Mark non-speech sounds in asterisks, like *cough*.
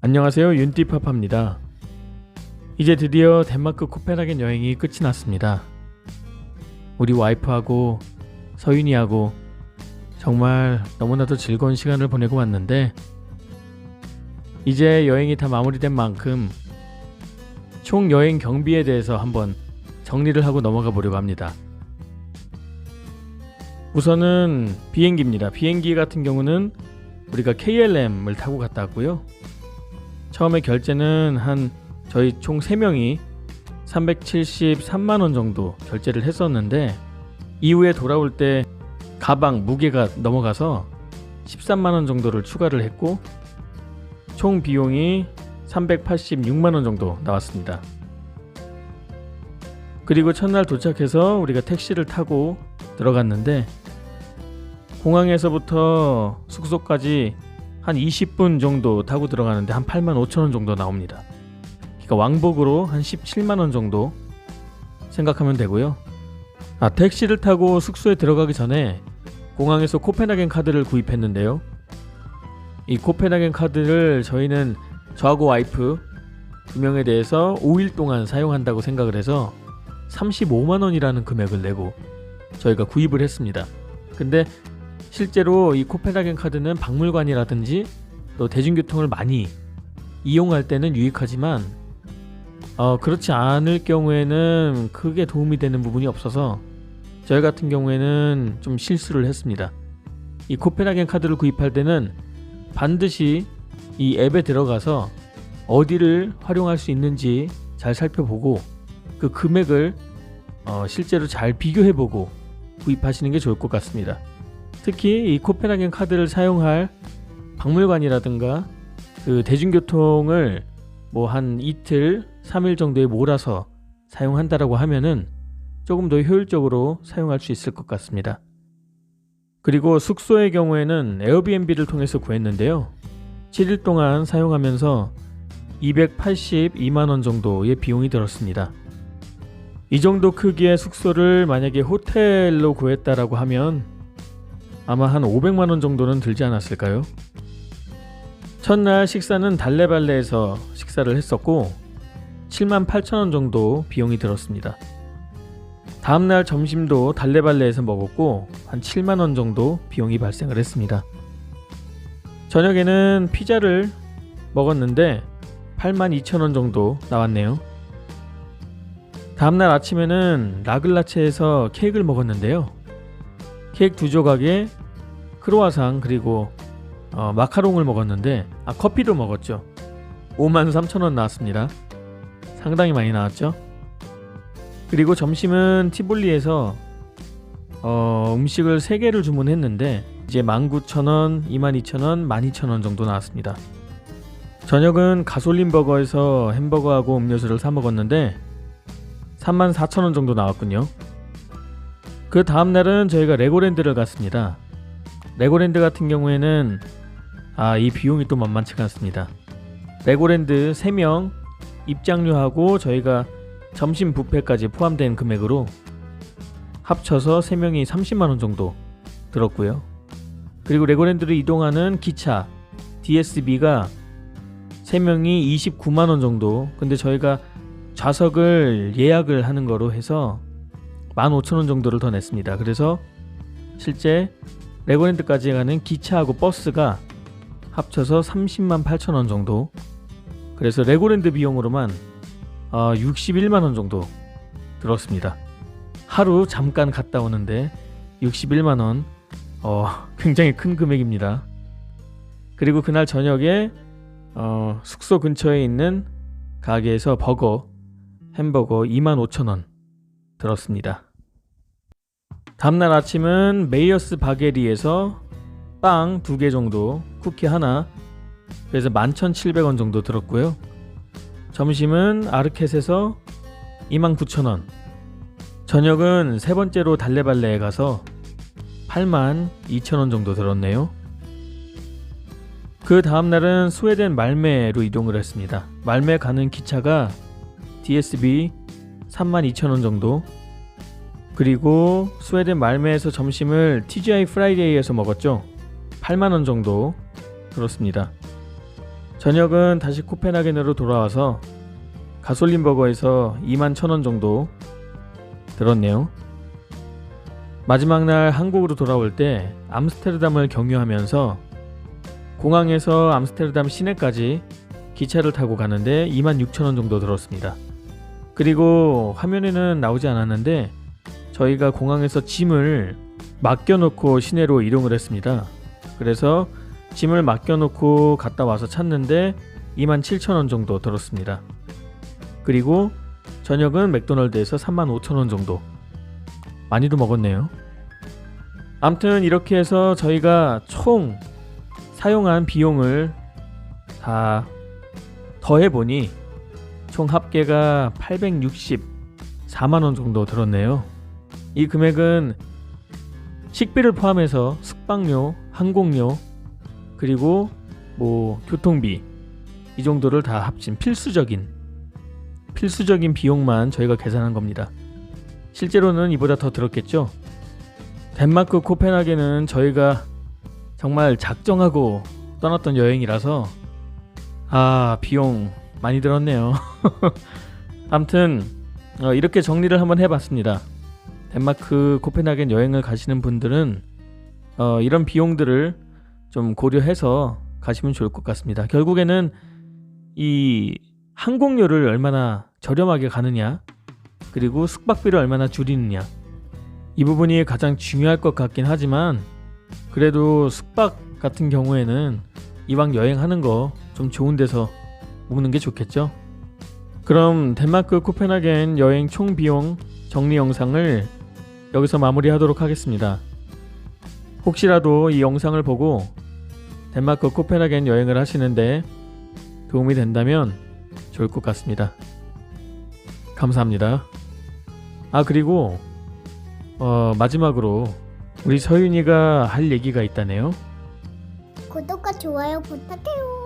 안녕하세요 윤띠파파입니다. 이제 드디어 덴마크 코펜하겐 여행이 끝이 났습니다. 우리 와이프하고 서윤이하고 정말 너무나도 즐거운 시간을 보내고 왔는데 이제 여행이 다 마무리된 만큼 총 여행 경비에 대해서 한번 정리를 하고 넘어가 보려고 합니다. 우선은 비행기입니다. 비행기 같은 경우는 우리가 KLM을 타고 갔다 왔고요. 처음에 결제는 한 저희 총 3명이 373만 원 정도 결제를 했었는데 이후에 돌아올 때 가방 무게가 넘어가서 13만 원 정도를 추가를 했고 총 비용이 386만 원 정도 나왔습니다. 그리고 첫날 도착해서 우리가 택시를 타고 들어갔는데 공항에서부터 숙소까지 한 20분 정도 타고 들어가는데 한 8만 5천 원 정도 나옵니다. 그러니까 왕복으로 한 17만 원 정도 생각하면 되고요. 아, 택시를 타고 숙소에 들어가기 전에 공항에서 코펜하겐 카드를 구입했는데요. 이 코펜하겐 카드를 저희는 저하고 와이프 두 명에 대해서 5일 동안 사용한다고 생각을 해서 35만 원이라는 금액을 내고 저희가 구입을 했습니다. 근데 실제로 이 코펜하겐 카드는 박물관이라든지 또 대중교통을 많이 이용할 때는 유익하지만 어, 그렇지 않을 경우에는 크게 도움이 되는 부분이 없어서 저희 같은 경우에는 좀 실수를 했습니다. 이 코펜하겐 카드를 구입할 때는 반드시 이 앱에 들어가서 어디를 활용할 수 있는지 잘 살펴보고 그 금액을 어, 실제로 잘 비교해보고 구입하시는 게 좋을 것 같습니다. 특히 이 코펜하겐 카드를 사용할 박물관이라든가 그 대중교통을 뭐 한 이틀, 3일 정도에 몰아서 사용한다라고 하면은 조금 더 효율적으로 사용할 수 있을 것 같습니다. 그리고 숙소의 경우에는 에어비앤비를 통해서 구했는데요. 7일 동안 사용하면서 282만 원 정도의 비용이 들었습니다. 이 정도 크기의 숙소를 만약에 호텔로 구했다라고 하면 아마 한 500만 원 정도는 들지 않았을까요? 첫날 식사는 달레발레에서 식사를 했었고 7만 8천 원 정도 비용이 들었습니다. 다음날 점심도 달레발레에서 먹었고 한 7만 원 정도 비용이 발생을 했습니다. 저녁에는 피자를 먹었는데 8만 2천 원 정도 나왔네요. 다음날 아침에는 라글라체에서 케이크를 먹었는데요. 케이크 두 조각에 크로아상 그리고 어, 마카롱을 먹었는데 아 커피도 먹었죠. 5만 3천 원 나왔습니다. 상당히 많이 나왔죠. 그리고 점심은 티볼리에서 어, 음식을 3개를 주문했는데 이제 19,000원, 22,000원, 12,000원 정도 나왔습니다. 저녁은 가솔린 버거에서 햄버거하고 음료수를 사 먹었는데 34,000원 정도 나왔군요. 그 다음 날은 저희가 레고랜드를 갔습니다. 레고랜드 같은 경우에는 아, 이 비용이 또 만만치가 않습니다. 레고랜드 3명 입장료하고 저희가 점심 뷔페까지 포함된 금액으로 합쳐서 3명이 30만원 정도 들었고요. 그리고 레고랜드를 이동하는 기차 DSB가 3명이 29만원 정도 근데 저희가 좌석을 예약을 하는 거로 해서 15,000원 정도를 더 냈습니다. 그래서 실제 레고랜드까지 가는 기차하고 버스가 합쳐서 30만 8천 원 정도. 그래서 레고랜드 비용으로만 어, 61만 원 정도 들었습니다. 하루 잠깐 갔다 오는데 61만 원. 어, *laughs* 굉장히 큰 금액입니다. 그리고 그날 저녁에 어, 숙소 근처에 있는 가게에서 버거, 햄버거 2만 5천 원 들었습니다. 다음날 아침은 메이어스 바게리에서 빵두개 정도, 쿠키 하나, 그래서 11,700원 정도 들었고요. 점심은 아르켓에서 29,000원. 저녁은 세 번째로 달레발레에 가서 8만 2천원 정도 들었네요. 그 다음날은 스웨덴 말메로 이동을 했습니다. 말메 가는 기차가 DSB 3만 2천원 정도 그리고 스웨덴 말메에서 점심을 TGI 프라이데이에서 먹었죠. 8만 원 정도 들었습니다. 저녁은 다시 코펜하겐으로 돌아와서 가솔린 버거에서 2만 1천 원 정도 들었네요. 마지막 날 한국으로 돌아올 때 암스테르담을 경유하면서 공항에서 암스테르담 시내까지 기차를 타고 가는데 2만 6천 원 정도 들었습니다. 그리고 화면에는 나오지 않았는데 저희가 공항에서 짐을 맡겨놓고 시내로 이동을 했습니다. 그래서 짐을 맡겨놓고 갔다 와서 찾는데 2만 7천 원 정도 들었습니다. 그리고 저녁은 맥도날드에서 3만 5천 원 정도. 많이도 먹었네요. 암튼 이렇게 해서 저희가 총 사용한 비용을 다 더해보니 총 합계가 864만 원 정도 들었네요. 이 금액은 식비를 포함해서 숙박료, 항공료, 그리고 뭐 교통비 이 정도를 다 합친 필수적인 필수적인 비용만 저희가 계산한 겁니다. 실제로는 이보다 더 들었겠죠. 덴마크 코펜하겐은 저희가 정말 작정하고 떠났던 여행이라서 아 비용 많이 들었네요. *laughs* 아무튼 어, 이렇게 정리를 한번 해봤습니다. 덴마크 코펜하겐 여행을 가시는 분들은 어, 이런 비용들을 좀 고려해서 가시면 좋을 것 같습니다. 결국에는 이 항공료를 얼마나 저렴하게 가느냐, 그리고 숙박비를 얼마나 줄이느냐, 이 부분이 가장 중요할 것 같긴 하지만, 그래도 숙박 같은 경우에는 이왕 여행하는 거 좀 좋은 데서 묵는 게 좋겠죠? 그럼 덴마크 코펜하겐 여행 총 비용 정리 영상을 여기서 마무리하도록 하겠습니다. 혹시라도 이 영상을 보고 덴마크 코펜하겐 여행을 하시는데 도움이 된다면 좋을 것 같습니다. 감사합니다. 아 그리고 어, 마지막으로 우리 서윤이가 할 얘기가 있다네요. 구독과 좋아요 부탁해요.